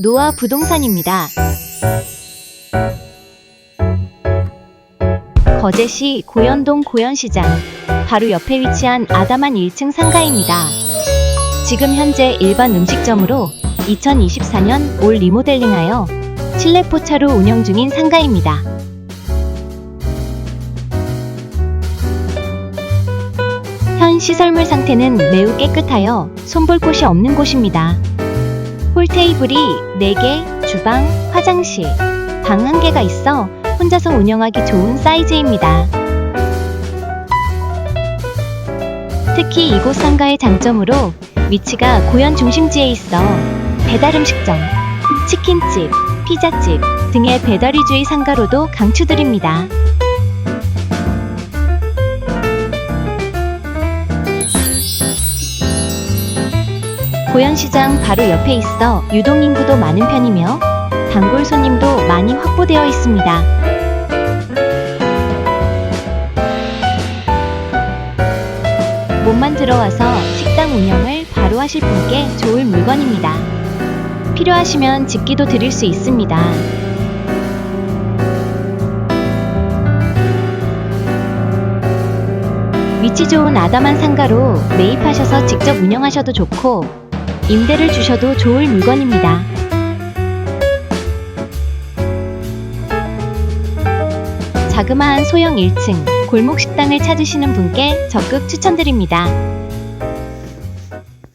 노아 부동산입니다. 거제시 고현동 고현시장 바로 옆에 위치한 아담한 1층 상가입니다. 지금 현재 일반 음식점으로 2024년 올 리모델링하여 실내 포차로 운영 중인 상가입니다. 현 시설물 상태는 매우 깨끗하여 손볼 곳이 없는 곳입니다. 홀 테이블이 4개, 주방, 화장실, 방 1개가 있어 혼자서 운영하기 좋은 사이즈입니다. 특히 이곳 상가의 장점으로 위치가 고현 중심지에 있어 배달 음식점, 치킨집, 피자집 등의 배달 위주의 상가로도 강추드립니다. 고현시장 바로 옆에 있어 유동인구도 많은 편이며 단골 손님도 많이 확보되어 있습니다. 몸만 들어와서 식당 운영을 바로 하실 분께 좋을 물건입니다. 필요하시면 집기도 드릴 수 있습니다. 위치 좋은 아담한 상가로 매입하셔서 직접 운영하셔도 좋고 임대를 주셔도 좋을 물건입니다. 자그마한 소형 1층 골목 식당을 찾으시는 분께 적극 추천드립니다.